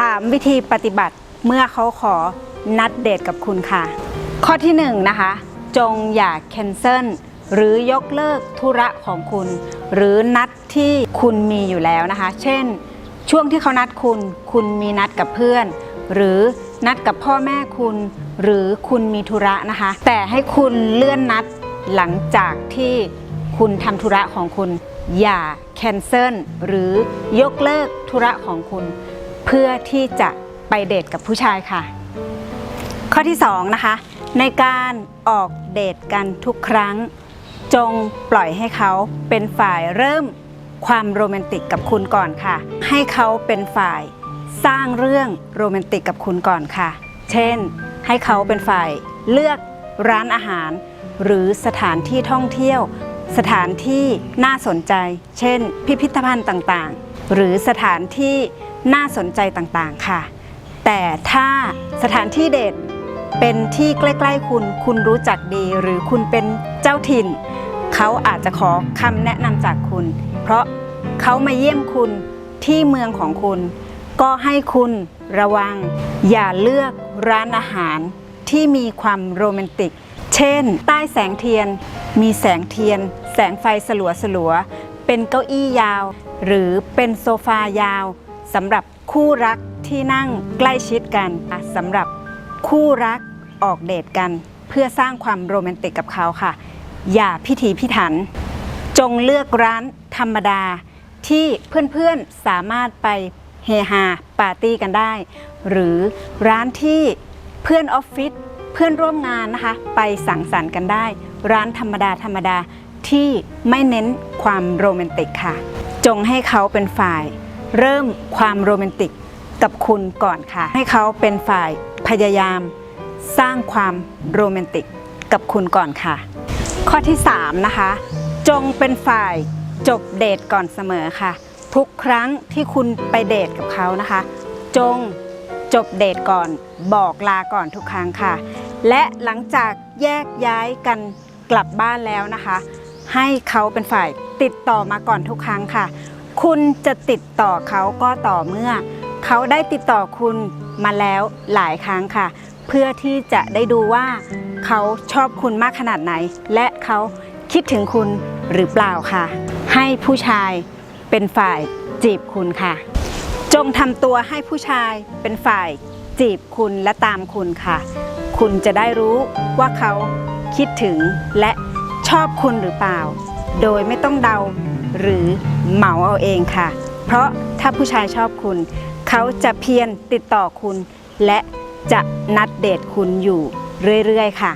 3 วิธีปฏิบัติเมื่อเขาขอนัดเดทกับคุณค่ะ ข้อที่1นะคะ จงอย่าแคนเซิลหรือยกเลิกธุระของคุณ หรือนัดที่คุณมีอยู่แล้วนะคะ เช่น ช่วงที่เขานัดคุณ คุณมีนัดกับเพื่อน หรือนัดกับพ่อแม่คุณ หรือคุณมีธุระนะคะ แต่ให้คุณเลื่อนนัดหลังจากที่คุณทำธุระของคุณ อย่าแคนเซิลหรือยกเลิกธุระของคุณ เพื่อที่จะไปเดทกับผู้ชายค่ะ ข้อที่2นะคะในการออกเดทกันทุกครั้ง จงปล่อยให้เขาเป็นฝ่ายเริ่มความโรแมนติกกับคุณก่อนค่ะ ให้เขาเป็นฝ่ายสร้างเรื่องโรแมนติกกับคุณก่อนค่ะ เช่น ให้เขาเป็นฝ่ายเลือกร้านอาหาร หรือสถานที่ท่องเที่ยว สถานที่น่าสนใจ เช่น พิพิธภัณฑ์ต่างๆ หรือสถานที่น่าสนใจต่างๆค่ะ แต่ถ้าสถานที่เดทเป็นที่ใกล้ ๆ คุณ คุณรู้จักดี หรือคุณเป็นเจ้าถิ่น เขาอาจจะขอคำแนะนำจากคุณ เพราะเขามาเยี่ยมคุณที่เมืองของคุณ ก็ให้คุณระวัง อย่าเลือกร้านอาหารที่มีความโรแมนติก เช่น ใต้แสงเทียน มีแสงเทียน แสงไฟสลัวสลัวๆ เป็นเก้าอี้ยาว หรือเป็นโซฟายาวสำหรับคู่รักที่นั่งใกล้ชิดกันสำหรับคู่รักออกเดทกัน เพื่อสร้างความโรแมนติกกับเขาค่ะ อย่าพิถีพิถัน จงเลือกร้านธรรมดา ที่เพื่อนๆสามารถไปเฮฮาปาร์ตี้กันได้ หรือร้านที่เพื่อนออฟฟิศเพื่อนร่วมงานนะคะ ไปสังสรรค์กันได้ ร้านธรรมดาธรรมดา ที่ไม่เน้นความโรแมนติกค่ะ จงให้เขาเป็นฝ่าย เริ่มความโรแมนติกกับคุณก่อนค่ะ ให้เขาเป็นฝ่ายพยายาม สร้างความโรแมนติกกับคุณก่อนค่ะ ข้อที่ 3 นะคะ จงเป็นฝ่ายจบเดทก่อนเสมอค่ะ ทุกครั้งที่คุณไปเดทกับเขานะคะ จงจบเดทก่อนบอกลาก่อนทุกครั้งค่ะ และหลังจากแยกย้ายกันกลับบ้านแล้วนะคะ ให้เขาเป็นฝ่ายติดต่อมาก่อนทุกครั้งค่ะ คุณจะติดต่อเขาก็ต่อเมื่อ เขาได้ติดต่อคุณมาแล้วหลายครั้งค่ะ เพื่อที่จะได้ดูว่า เขาชอบคุณมากขนาดไหน และเขาคิดถึงคุณหรือเปล่าค่ะ ให้ผู้ชายเป็นฝ่ายจีบคุณค่ะ จงทำตัวให้ผู้ชายเป็นฝ่ายจีบคุณและตามคุณค่ะ คุณจะได้รู้ว่าเขาคิดถึงและ ชอบคุณหรือเปล่า โดยไม่ต้องเดาหรือเหมาเอาเองค่ะ เพราะถ้าผู้ชายชอบคุณ เขาจะเพียรติดต่อคุณ และจะนัดเดทคุณอยู่เรื่อยๆ ค่ะ